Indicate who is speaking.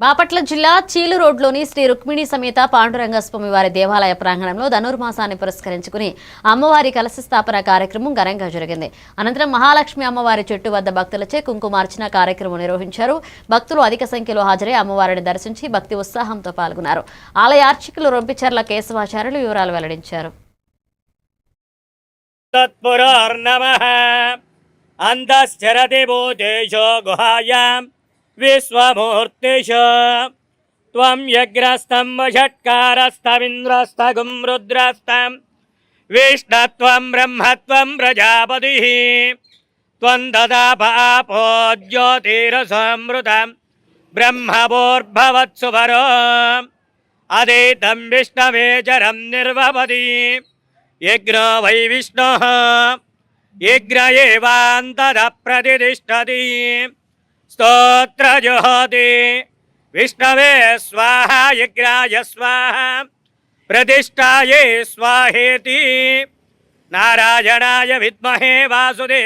Speaker 1: బాపట్ల జిల్లా చీలు రోడ్లోని శ్రీ రుక్మిణి సమేత పాండురంగస్వామి వారి దేవాలయ ప్రాంగణంలో ధనుర్మాసాన్ని పురస్కరించుకుని అమ్మవారి కలశ స్థాపన కార్యక్రమం ఘనంగా జరిగింది. అనంతరం మహాలక్ష్మి అమ్మవారి చెట్టు వద్ద భక్తులచే కుంకుమార్చన కార్యక్రమం నిర్వహించారు. భక్తులు అధిక సంఖ్యలో హాజరై అమ్మవారిని దర్శించి భక్తి ఉత్సాహంతో పాల్గొన్నారు. ఆలయ ఆర్చికులు రొంపిచర్ల కేశవాచార్యులు వివరాలు వెల్లడించారు.
Speaker 2: అంతః अन्धश्चरति भूतेषु गुहायां विश्वमूर्तिषु त्वं यज्ञस्तं वषट्कारस्तमिन्द्रस्तगुं रुद्रस्तं विष्णत्वं ब्रह्मत्वं प्रजापतिः त्वं ददापापो ज्योतिरसमृतं ब्रह्मभोर्भवत्सु परो अदितं विष्णवेचरं निर्वपति यज्ञो वै विष्णुः यज्ञ एवान्तरप्रतिष्ठति स्तोत्रजुहोति। विष्णवे स्वाहा यज्ञाय स्वाहा। प्रतिष्ठायै स्वाहेति। नारायणाय विद्महे वासुदेव